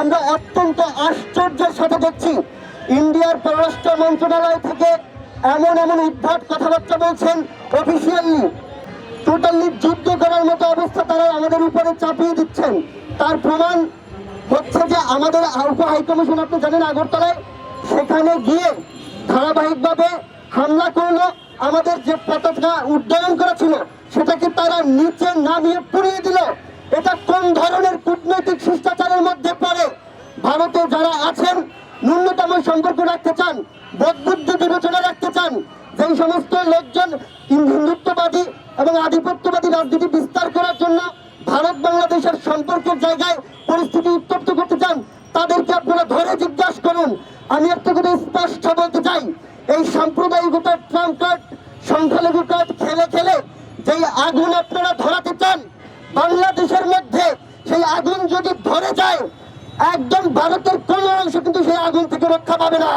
আমরা অত্যন্ত আশ্চর্যের সাথে দেখছি ইন্ডিয়ার পররাষ্ট্র মন্ত্রণালয় থেকে এমন এমন উদ্ভাট কথাবার্তা বলছেন অফিসিয়ালি টোটালি যুদ্ধ করার মতো অবস্থা তারা আমাদের উপরে চাপিয়ে দিচ্ছেন। তার প্রমাণ হচ্ছে যে আমাদের উপ হাইকমিশন আপনি জানেন আগরতলায়, সেখানে গিয়ে ধারাবাহিকভাবে হামলা করল, আমাদের যে পতাকা উড্ডয়ন করেছিল, সেটাকে তারা নিচে নামিয়ে পুড়িয়ে দিল। এটা কোন ধরনের কূটনৈতিক শিষ্টাচারের মধ্যে পড়ে? ভারতে যারা আছেন, ন্যূনতম সম্পর্ক রাখতে চান, বোধবুদ্ধি বিবেচনা রাখতে চান, যেই সমস্ত লোকজন হিন্দুত্ববাদী এবং আধিপত্যবাদী রাজনীতি বিস্তার করার জন্য ভারত বাংলাদেশের সম্পর্কের জায়গায় পরিস্থিতি উত্তপ্ত করতে চান, তাদেরকে আপনারা ধরে জিজ্ঞাসা করুন। আমি একটা কথা স্পষ্ট বলতে চাই, এই সাম্প্রদায়িকতা ট্রাম্প কার্ড সংখ্যালঘু কার্ড খেলে খেলে যেই আগুন আপনারা ধরাতে চান বাংলাদেশের মধ্যে সেই আগুন যদি ধরে যায় একদম ভারতের কোন অংশ কিন্তু সেই আগুন থেকে রক্ষা পাবে না।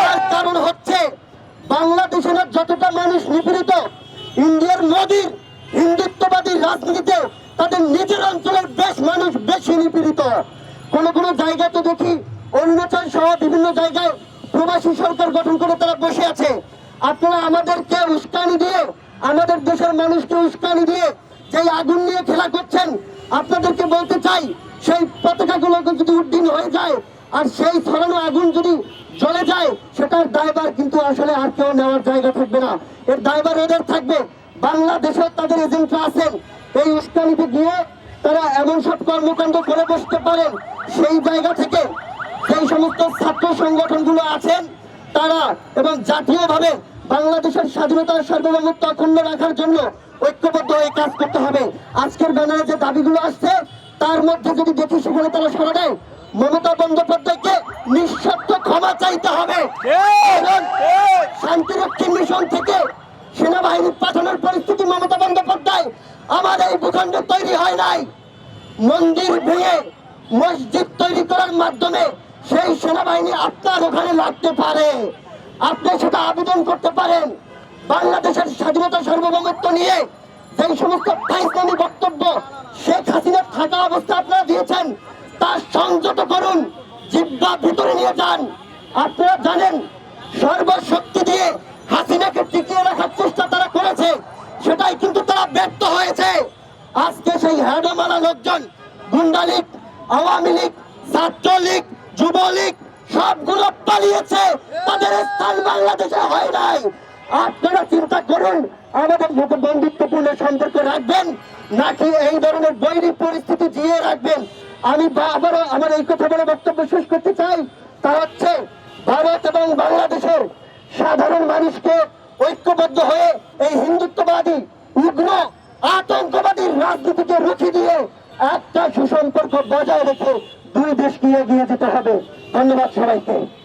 তার কারণ হচ্ছে বাংলাদেশের যতটা মানুষ নিপীড়িত ইন্ডিয়ার মোদির হিন্দুত্ববাদী রাজনীতিতে তাদের নিজের অঞ্চলের বেশ মানুষ বেশি নিপীড়িত। কোন কোন জায়গায় তো দেখি অরুণাচল সহ বিভিন্ন জায়গায় প্রবাসী সরকার গঠন করে তারা বসে আছে। আপনারা আমাদেরকে উস্কানি দিয়ে আমাদের দেশের মানুষকে উস্কানি দিয়ে যেই আগুন নিয়ে খেলা করছেন, আপনাদেরকে বলতে চাই, সেই পতাকাগুলো যদি উড্ডীন হয়ে যায়, আর সেই ছড়ানো আগুন যদি জ্বলে যায়, সেটার দায়ভার কিন্তু আসলে আর কেউ নেওয়ার জায়গা থাকবে না। এর দায়ভার এদের থাকবে। বাংলাদেশে তাদের এজেন্টরা আছেন। এই উস্কানিতে গিয়ে তারা এমন সব কর্মকাণ্ড করে বসতে পারেন, সেই জায়গা থেকে সেই সমস্ত ছাত্র সংগঠনগুলো আছেন, তারা এবং জাতীয়ভাবে বাংলাদেশের স্বাধীনতা সার্বভৌমত্ব অখণ্ড রাখার জন্য ঐক্যবদ্ধ হয়ে কাজ করতে আজকের ব্যানারে যে দাবিগুলো আসছে তার মধ্যে যদি দেখি সেখানে তারা সরা দেয় মমতা বন্দ্যোপাধ্যায়কে নিঃশর্ত ক্ষমা চাইতে হবে। শান্তিরক্ষী মিশন থেকে সেনাবাহিনী পাঠানোর পরিস্থিতি মমতা বন্দ্যোপাধ্যায় আমার এই ভূখণ্ডে তৈরি হয় নাই। মন্দির ভেঙে মসজিদ তৈরি করার মাধ্যমে সেই সেনাবাহিনী আপনার ওখানে লাগতে পারে। আপনি সেটা আবেদন করতে পারেন। বাংলাদেশের স্বাধীনতা সার্বভৌমত্ব নিয়ে যেই সমস্ত ফাইসলামী বক্তব্য শেখ হাসিনার থাকা অবস্থা আপনারা দিয়েছেন, তা সংযত করুন জিব্বা ভিতরে নিয়ে যান। আপনারা জানেন, সর্বশক্তি দিয়ে হাসিনাকে টিকিয়ে রাখার চেষ্টা তারা করেছে, সেটাই কিন্তু তারা ব্যর্থ হয়েছে। আজকে সেই হ্যাডমালা লোকজন, গুন্ডা লীগ, আওয়ামী লীগ ছাত্রলীগ যুবলীগ সবগুলো পালিয়েছে, তাদের স্থান বাংলাদেশে হয় নাই। আপনারা চিন্তা করুন, আমাদের মতো বন্ধুত্বপূর্ণ সম্পর্ক রাখবেন, নাকি এই ধরনের বৈরী পরিস্থিতি জিয়ে রাখবেন? আমি আবারও আমার এই কথা বলে বক্তব্য শেষ করতে চাই। তা হচ্ছে, ভারত এবং বাংলাদেশের সাধারণ মানুষকে ঐক্যবদ্ধ হয়ে এই হিন্দুত্ববাদী, উগ্র, আতঙ্কবাদী রাজনীতিকে রুখে দিয়ে একটা সুসম্পর্ক বজায় রেখে দুই দেশকে এগিয়ে যেতে হবে। ধন্যবাদ সবাইকে।